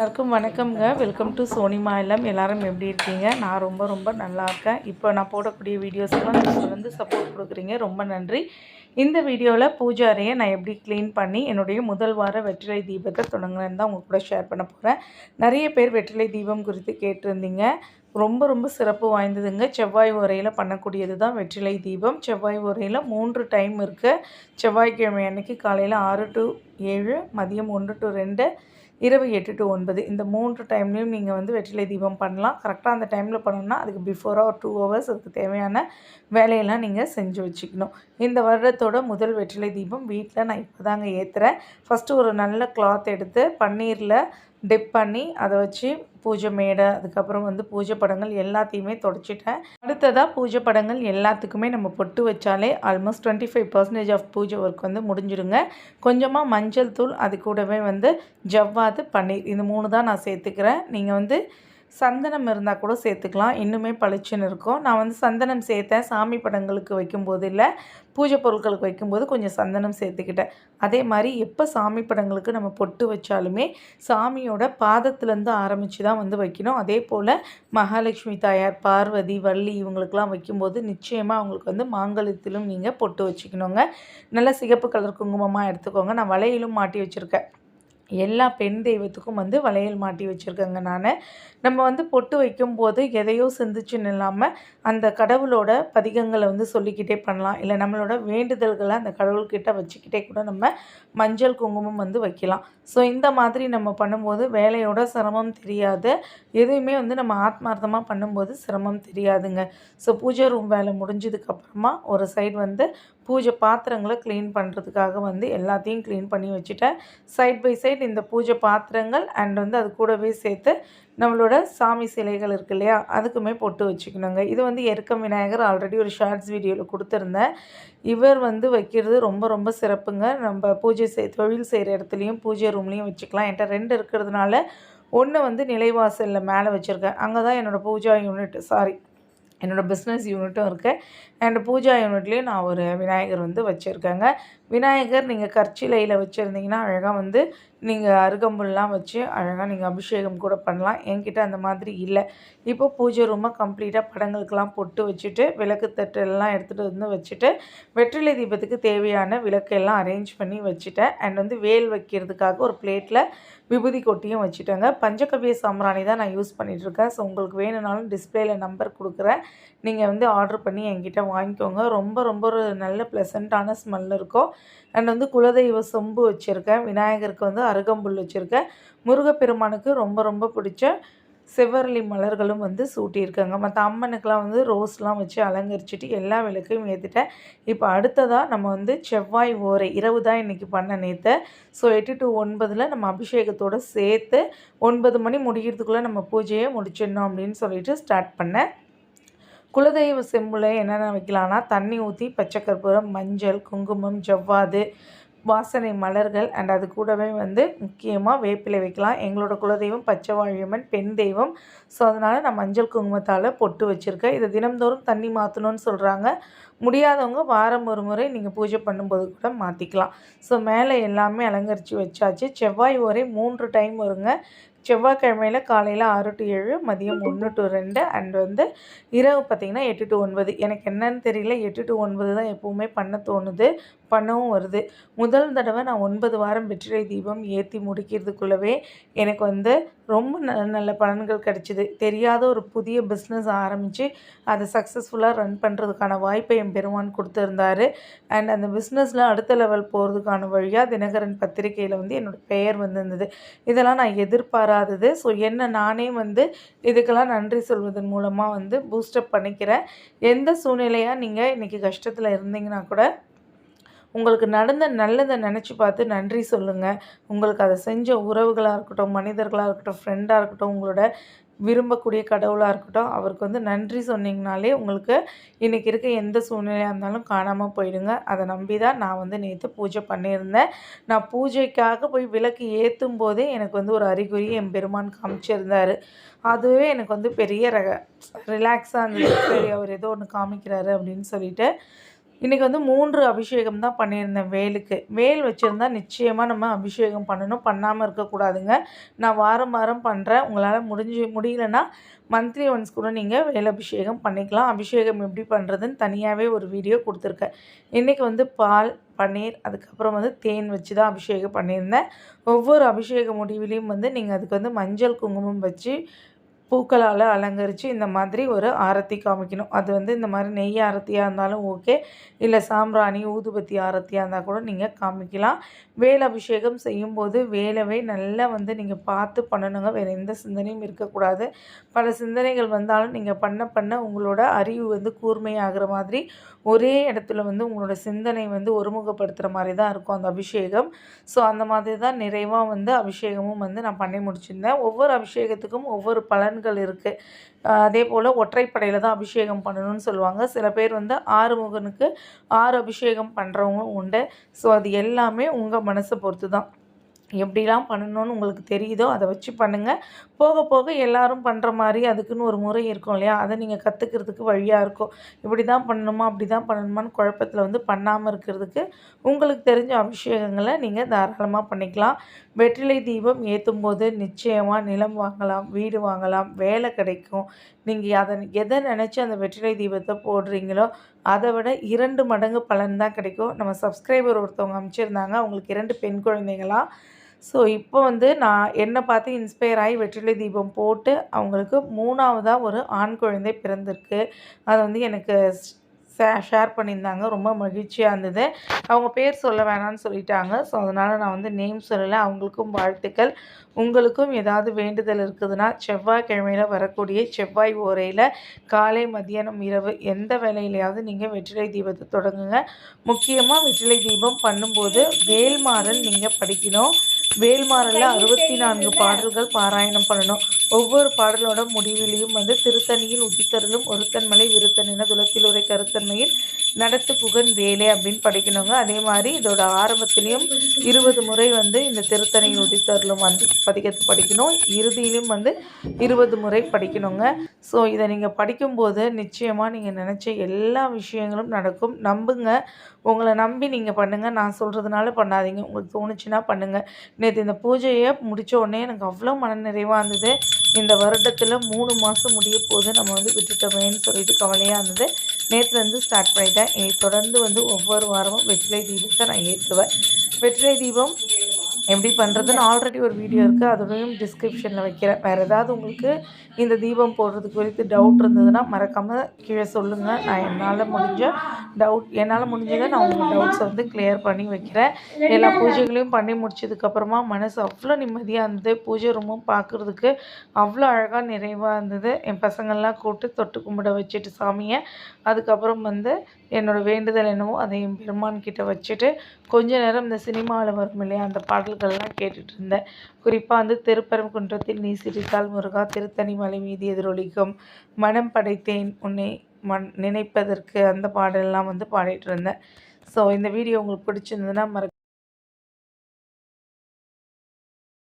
எல்லாருக்கும் வணக்கம்ங்க. Welcome to Sonima இல்லம் எல்லாரும் எப்படி இருக்கீங்க? நான் ரொம்ப ரொம்ப நல்லா இருக்கேன். இப்போ நான் போடக்கூடிய வீடியோஸ்க்கெலாம் நீங்கள் வந்து சப்போர்ட் கொடுக்குறீங்க. ரொம்ப நன்றி. இந்த வீடியோவில் பூஜை அறையை நான் எப்படி க்ளீன் பண்ணி என்னுடைய முதல் வார வெற்றிலை தீபத்தை தொடங்குறேன்னு தான் உங்கள் கூட ஷேர் பண்ண போகிறேன் நிறைய பேர் வெற்றிலை தீபம் குறித்து கேட்டிருந்தீங்க. ரொம்ப ரொம்ப சிறப்பு வாய்ந்ததுங்க. செவ்வாய் உரையில் பண்ணக்கூடியது தான் வெற்றிலை தீபம். செவ்வாய் உரையில் மூன்று டைம் இருக்குது செவ்வாய்க்கிழமை அன்னைக்கு காலையில் ஆறு டு ஏழு மதியம் ஒன்று டு ரெண்டு இரவு எட்டு டு ஒன்பது. இந்த மூன்று டைம்லேயும் நீங்கள் வந்து வெற்றிலை தீபம் பண்ணலாம். கரெக்டாக அந்த டைமில் பண்ணணும்னா அதுக்கு பிஃபோராக ஒரு டூ ஹவர்ஸ் அதுக்கு தேவையான வேலையெல்லாம் நீங்கள் செஞ்சு வச்சுக்கணும். இந்த வருடத்தோட முதல் வெற்றிலை தீபம் வீட்டில் நான் இப்போ தாங்க ஏற்றுறேன் ஃபஸ்ட்டு ஒரு நல்ல கிளாத் எடுத்து பன்னீரில் டிப் பண்ணி அதை வச்சு பூஜை மேடை அதுக்கப்புறம் வந்து பூஜை படங்கள் எல்லாத்தையுமே தொடச்சிட்டேன். அடுத்ததாக பூஜை படங்கள் எல்லாத்துக்குமே நம்ம பொட்டு வச்சாலே almost twenty five percentage of பூஜை ஒர்க் வந்து முடிஞ்சிடுங்க. கொஞ்சமாக மஞ்சள் தூள் அது கூடவே வந்து ஜவ்வாது பன்னீர் இந்த மூணு தான் நான் சேர்த்துக்கிறேன். நீங்கள் வந்து சந்தனம் இருந்தால் கூட சேர்த்துக்கலாம். இன்னுமே பளிச்சுன்னு இருக்கும். நான் வந்து சந்தனம் சேர்த்தேன். சாமி படங்களுக்கு வைக்கும்போது இல்லை பூஜை பொருட்களுக்கு வைக்கும்போது கொஞ்சம் சந்தனம் சேர்த்துக்கிட்டேன். அதே மாதிரி எப்போ சாமி படங்களுக்கு நம்ம பொட்டு வச்சாலுமே சாமியோட பாதத்துலேருந்து ஆரம்பித்து தான் வந்து வைக்கணும். அதே போல் மகாலட்சுமி தாயார் பார்வதி வள்ளி இவங்களுக்கெல்லாம் வைக்கும்போது நிச்சயமாக அவங்களுக்கு வந்து மாங்கல்யத்திலும் நீங்கள் பொட்டு வச்சுக்கணுங்க. நல்ல சிகப்பு கலர் குங்குமமாக எடுத்துக்கோங்க. நான் வளையிலும் மாட்டி வச்சுருக்கேன். எல்லா பெண் தெய்வத்துக்கும் வந்து வளையல் மாட்டி வச்சுருக்கேங்க நான். நம்ம வந்து பொட்டு வைக்கும்போது எதையோ சிந்திச்சுன்னு இல்லாமல் அந்த கடவுளோட பதிகங்களை வந்து சொல்லிக்கிட்டே பண்ணலாம். இல்லை நம்மளோட வேண்டுதல்களை அந்த கடவுள்கிட்ட வச்சுக்கிட்டே கூட நம்ம மஞ்சள் குங்குமம் வந்து வைக்கலாம். ஸோ இந்த மாதிரி நம்ம பண்ணும்போது வேலையோட சிரமம் தெரியாது. எதுவுமே வந்து நம்ம ஆத்மார்த்தமாக பண்ணும்போது சிரமம் தெரியாதுங்க. ஸோ பூஜை ரூம் வேலை முடிஞ்சதுக்கப்புறமா ஒரு சைடு வந்து பூஜை பாத்திரங்களை க்ளீன் பண்ணுறதுக்காக வந்து எல்லாத்தையும் க்ளீன் பண்ணி வச்சுட்டேன். சைட் பை சைட் இந்த பூஜை பாத்திரங்கள் அண்ட் வந்து அது கூடவே சேர்த்து நம்மளோட சாமி சிலைகள் இருக்கு இல்லையா? அதுக்குமே பொட்டு வச்சுக்கணுங்க. இது வந்து எருக்கம் விநாயகர் ஆல்ரெடி ஒரு ஷார்ட்ஸ் வீடியோவில் கொடுத்துருந்தேன். இவர் வந்து வைக்கிறது ரொம்ப ரொம்ப சிறப்புங்க. நம்ம பூஜை செய் தொழில் செய்கிற இடத்துலையும் பூஜை ரூம்லேயும் வச்சுக்கலாம். என்கிட்ட ரெண்டு இருக்கிறதுனால ஒன்று வந்து நிலைவாசலில் மேலே வச்சுருக்கேன். அங்கே தான் என்னோடய பூஜா யூனிட் சாரி என்னோடய பிஸ்னஸ் யூனிட்டும் இருக்குது அண்ட் பூஜா யூனிட்லேயும் நான் ஒரு விநாயகர் வந்து வச்சுருக்கேங்க. விநாயகர் நீங்கள் கற்சிலையில் வச்சுருந்தீங்கன்னா அழகாக வந்து நீங்கள் அருகம்புல்லாம் வச்சு அழகாக நீங்கள் அபிஷேகம் கூட பண்ணலாம். என்கிட்ட அந்த மாதிரி இல்லை. இப்போ பூஜை ரூமை கம்ப்ளீட்டாக படங்களுக்கெல்லாம் பொட்டு வச்சுட்டு விளக்கு தட்டெல்லாம் எடுத்துகிட்டு வந்து வச்சுட்டு வெற்றிலை தீபத்துக்கு தேவையான விளக்கெல்லாம் அரேஞ்ச் பண்ணி வச்சுட்டேன். அண்ட் வந்து வேல் வைக்கிறதுக்காக ஒரு பிளேட்டில் விபூதி கொட்டியும் வச்சுட்டேங்க. பஞ்சகவிய சாம்பிராணி தான் நான் யூஸ் பண்ணிகிட்ருக்கேன் ஸோ உங்களுக்கு வேணும்னாலும் டிஸ்பிளேயில் நம்பர் கொடுக்குறேன். நீங்கள் வந்து ஆர்டர் பண்ணி என்கிட்ட வாங்கிக்கோங்க. ரொம்ப ரொம்ப ஒரு நல்ல ப்ளசண்ட்டான ஸ்மெல் இருக்கும். அண்ட் வந்து குலதெய்வ சொம்பு வச்சுருக்கேன். விநாயகருக்கு வந்து அருகம்புல் வச்சுருக்கேன். முருகப்பெருமானுக்கு ரொம்ப ரொம்ப பிடிச்ச செவ்வரளி மலர்களும் வந்து சூட்டியிருக்காங்க. மற்ற அம்மனுக்கெலாம் வந்து ரோஸ்லாம் வச்சு அலங்கரிச்சிட்டு எல்லா விளக்கையும் ஏற்றிட்டேன் இப்போ அடுத்ததாக நம்ம வந்து செவ்வாய் ஓரை இரவு தான் இன்றைக்கி பண்ண நேற்று ஸோ எட்டு டு ஒன்பதில் நம்ம அபிஷேகத்தோடு சேர்த்து ஒன்பது மணி முடிகிறதுக்குள்ளே நம்ம பூஜையை முடிச்சிடணும் அப்படின்னு சொல்லிட்டு ஸ்டார்ட் பண்ணேன். குலதெய்வ செம்பில் என்னென்ன வைக்கலான்னா தண்ணி ஊற்றி பச்சை கற்பூரம் மஞ்சள் குங்குமம் ஜவ்வாது வாசனை மலர்கள் அண்ட் அது கூடவே வந்து முக்கியமாக வேப்பிலை வைக்கலாம். எங்களோட குலதெய்வம் பச்சை வாழியம்மன் பெண் தெய்வம். ஸோ அதனால் நான் மஞ்சள் குங்குமத்தால் பொட்டு வச்சுருக்கேன். இதை தினம்தோறும் தண்ணி மாற்றணும்னு சொல்கிறாங்க முடியாதவங்க வாரம் ஒரு முறை நீங்கள் பூஜை பண்ணும்போது கூட மாற்றிக்கலாம் ஸோ மேலே எல்லாமே அலங்கரித்து வச்சாச்சு. செவ்வாய் ஒரே மூன்று டைம் வருங்க. செவ்வாய்க்கிழமையில் காலையில் ஆறு டு ஏழு மதியம் ஒன்று டு ரெண்டு அண்ட் வந்து இரவு பார்த்திங்கன்னா எட்டு டு ஒன்பது. எனக்கு என்னன்னு தெரியல. எட்டு டு ஒன்பது தான் எப்போவுமே பண்ண தோணுது. பண்ணவும் வருது. முதல் தடவை நான் ஒன்பது வாரம் வெற்றிலை தீபம் ஏற்றி முடிக்கிறதுக்குள்ளவே எனக்கு வந்து ரொம்ப நல்ல நல்ல பலன்கள் கிடச்சிது. தெரியாத ஒரு புதிய பிஸ்னஸ் ஆரம்பித்து அதை சக்ஸஸ்ஃபுல்லாக ரன் பண்ணுறதுக்கான வாய்ப்பை என் பெருமான் கொடுத்துருந்தாரு. அண்ட் அந்த பிஸ்னஸில் அடுத்த லெவல் போகிறதுக்கான வழியாக தினகரன் பத்திரிகையில் வந்து என்னோடய பெயர் வந்திருந்தது. இதெல்லாம் நான் எதிர்பாராதது. ஸோ என்ன நானே வந்து இதுக்கெல்லாம் நன்றி சொல்வதன் மூலமாக வந்து பூஸ்டப் பண்ணிக்கிறேன். எந்த சூழ்நிலையாக நீங்கள் இன்றைக்கி கஷ்டத்தில் இருந்தீங்கன்னா கூட உங்களுக்கு நடந்த நல்லதை நினச்சி பார்த்து நன்றி சொல்லுங்கள் உங்களுக்கு அதை செஞ்ச உறவுகளாக இருக்கட்டும் மனிதர்களாக இருக்கட்டும் ஃப்ரெண்டாக இருக்கட்டும் உங்களோட விரும்பக்கூடிய கடவுளாக இருக்கட்டும் அவருக்கு வந்து நன்றி சொன்னீங்கனாலே உங்களுக்கு இன்றைக்கி இருக்க எந்த சூழ்நிலையாக இருந்தாலும் காணாமல் போயிடுங்க. அதை நம்பி தான் நான் வந்து நேற்று பூஜை பண்ணியிருந்தேன். நான் பூஜைக்காக போய் விளக்கு ஏற்றும் போதே எனக்கு வந்து ஒரு அறிகுறி என் பெருமான் காமிச்சிருந்தார். அதுவே எனக்கு வந்து பெரிய ரக ரிலாக்ஸாக இருந்தது. சரி அவர் ஏதோ ஒன்று காமிக்கிறாரு அப்படின்னு சொல்லிட்டு இன்றைக்கி வந்து மூன்று அபிஷேகம் தான் பண்ணியிருந்தேன் வேலுக்கு. வேல் வச்சுருந்தா நிச்சயமாக நம்ம அபிஷேகம் பண்ணணும். பண்ணாமல் இருக்கக்கூடாதுங்க நான் வாரம் வாரம் பண்ணுறேன் உங்களால் முடிஞ்சு முடியலன்னா மந்த்லி ஒன்ஸ் கூட நீங்கள் வேல் அபிஷேகம் பண்ணிக்கலாம். அபிஷேகம் எப்படி பண்ணுறதுன்னு தனியாகவே ஒரு வீடியோ கொடுத்துருக்கேன். இன்றைக்கி வந்து பால் பன்னீர் அதுக்கப்புறம் வந்து தேன் வச்சு தான் அபிஷேகம் பண்ணியிருந்தேன். ஒவ்வொரு அபிஷேக முடிவிலையும் வந்து நீங்கள் அதுக்கு வந்து மஞ்சள் குங்குமம் வச்சு பூக்களால் அலங்கரித்து இந்த மாதிரி ஒரு ஆரத்தி காமிக்கணும். அது வந்து இந்த மாதிரி நெய் ஆரத்தியாக இருந்தாலும் ஓகே. இல்லை சாம்பிராணி ஊதுபத்தி ஆரத்தியாக இருந்தால் கூட நீங்கள் காமிக்கலாம். வேல் அபிஷேகம் செய்யும்போது வேலவே நல்லா வந்து நீங்கள் பார்த்து பண்ணணுங்க. வேறு எந்த சிந்தனையும் இருக்கக்கூடாது. பல சிந்தனைகள் வந்தாலும் நீங்கள் பண்ண பண்ண உங்களோட அறிவு வந்து கூர்மையாகிற மாதிரி ஒரே இடத்துல வந்து உங்களோட சிந்தனை வந்து ஒருமுகப்படுத்துகிற மாதிரி தான் இருக்கும் அந்த அபிஷேகம். ஸோ அந்த மாதிரி தான் நிறைவாக வந்து அபிஷேகமும் வந்து நான் பண்ணி முடிச்சிருந்தேன். ஒவ்வொரு அபிஷேகத்துக்கும் ஒவ்வொரு பலன் பலன்கள் இருக்குது அதே போல் ஒற்றைப்படையில் தான் அபிஷேகம் பண்ணணும்னு சொல்லுவாங்க. சில பேர் வந்து ஆறுமுகனுக்கு ஆறு அபிஷேகம் பண்ணுறவங்களும் உண்டு. ஸோ அது எல்லாமே உங்கள் மனசை பொறுத்து தான் எப்படிலாம் பண்ணணும்னு உங்களுக்கு தெரியுதோ அதை வச்சு பண்ணுங்கள் போக போக எல்லாரும் பண்ணுற மாதிரி அதுக்குன்னு ஒரு முறை இருக்கும் இல்லையா? அதை நீங்கள் கற்றுக்கிறதுக்கு வழியாக இருக்கும். இப்படி தான் பண்ணணுமா? அப்படி தான் பண்ணணுமான்னு குழப்பத்தில் வந்து பண்ணாமல் இருக்கிறதுக்கு உங்களுக்கு தெரிஞ்ச அபிஷேகங்களை நீங்கள் தாராளமாக பண்ணிக்கலாம். வெற்றிலை தீபம் ஏற்றும் போது நிச்சயமாக நிலம் வாங்கலாம் வீடு வாங்கலாம் வேலை கிடைக்கும். நீங்கள் அதை எதை நினச்சி அந்த வெற்றிலை தீபத்தை போடுறீங்களோ அதை விட இரண்டு மடங்கு பலன் தான் கிடைக்கும். நம்ம சப்ஸ்கிரைபர் ஒருத்தவங்க அமைச்சிருந்தாங்க. அவங்களுக்கு இரண்டு பெண் குழந்தைங்களாம் ஸோ இப்போ வந்து நான் என்னை பார்த்து இன்ஸ்பயர் ஆகி வெற்றிலை தீபம் போட்டு அவங்களுக்கு மூணாவதாக ஒரு ஆண் குழந்தை பிறந்திருக்கு. அது வந்து எனக்கு ஷேர் பண்ணியிருந்தாங்க. ரொம்ப மகிழ்ச்சியாக இருந்தது. அவங்க பேர் சொல்ல வேணான்னு சொல்லிட்டாங்க. ஸோ அதனால் நான் வந்து நேம் சொல்லலை. அவங்களுக்கும் வாழ்த்துக்கள். உங்களுக்கும் ஏதாவது வேண்டுதல் இருக்குதுன்னா செவ்வாய்க்கிழமையில் வரக்கூடிய செவ்வாய் ஓரையில் காலை மதியானம் இரவு எந்த வேலையிலையாவது நீங்கள் வெற்றிலை தீபத்தை தொடங்குங்க. முக்கியமாக வெற்றிலை தீபம் பண்ணும்போது வேல்மாறல் நீங்கள் படிக்கணும். வேல்மாறலில் அறுபத்தி நான்கு பாடல்கள் பாராயணம் பண்ணணும். ஒவ்வொரு பாடலோட முடிவிலையும் வந்து திருத்தணியில் உதித்தருளும் ஒருத்தன்மலை விருத்தனின துளத்திலுரை கருத்தன்மையில் நடத்து புகன் வேலை அப்படின்னு படிக்கணுங்க. அதே மாதிரி இதோட ஆரம்பத்திலையும் இருபது முறை வந்து இந்த திருத்தணியில் உதித்தருளும் வந்து பதிகத்தை படிக்கணும். இறுதியிலும் வந்து இருபது முறை படிக்கணுங்க. ஸோ இதை நீங்கள் படிக்கும்போது நிச்சயமாக நீங்கள் நினச்ச எல்லா விஷயங்களும் நடக்கும். நம்புங்க. உங்களை நம்பி நீங்கள் பண்ணுங்கள் நான் சொல்கிறதுனால பண்ணாதீங்க. உங்களுக்கு தோணுச்சுன்னா பண்ணுங்கள் நேற்று இந்த பூஜையை முடித்த உடனே எனக்கு அவ்வளோ மனநிறைவாக இருந்தது. இந்த வருடத்தில் மூணு மாதம் முடிய போது நம்ம வந்து விட்டுட்டோமேன்னு சொல்லிட்டு கவலையாக இருந்தது. நேற்றுலேருந்து ஸ்டார்ட் பண்ணிட்டேன். தொடர்ந்து வந்து ஒவ்வொரு வாரமும் வெற்றிலை தீபத்தை நான் ஏற்றுவேன். வெற்றிலை தீபம் எப்படி பண்ணுறதுன்னு ஆல்ரெடி ஒரு வீடியோ இருக்குது அதோடையும் டிஸ்கிரிப்ஷனில் வைக்கிறேன். வேறு ஏதாவது உங்களுக்கு இந்த தீபம் போடுறதுக்கு குறித்து டவுட் இருந்ததுன்னா மறக்காமல் கீழே சொல்லுங்கள் நான் என்னால் முடிஞ்ச டவுட் என்னால் முடிஞ்சதை நான் உங்கள் டவுட்ஸை வந்து கிளியர் பண்ணி வைக்கிறேன். எல்லா பூஜைகளையும் பண்ணி முடிச்சதுக்கப்புறமா மனசு அவ்வளோ நிம்மதியாக இருந்தது. பூஜை ரூமும் பார்க்குறதுக்கு அவ்வளோ அழகாக நிறைவாக இருந்தது. என் பசங்கள்லாம் கூப்பிட்டு தொட்டு கும்பிட வச்சுட்டு சாமியை. அதுக்கப்புறம் வந்து என்னோடய வேண்டுதல் என்னவோ அதையும் பெருமான் கிட்ட வச்சுட்டு கொஞ்ச நேரம் இந்த சினிமாவில் வரும் இல்லையா அந்த பாடல்கள்லாம் கேட்டுட்டு இருந்தேன். குறிப்பாக வந்து திருப்பரங்குன்றத்தில் நீ சிரித்தால் முருகா திருத்தணி மலை மீது எதிரொலிக்கும் மனம் படைத்தேன் உன்னை மண் நினைப்பதற்கு அந்த பாடலெல்லாம் வந்து பாடிட்டு இருந்தேன். ஸோ இந்த வீடியோ உங்களுக்கு பிடிச்சிருந்ததுன்னா மறக்க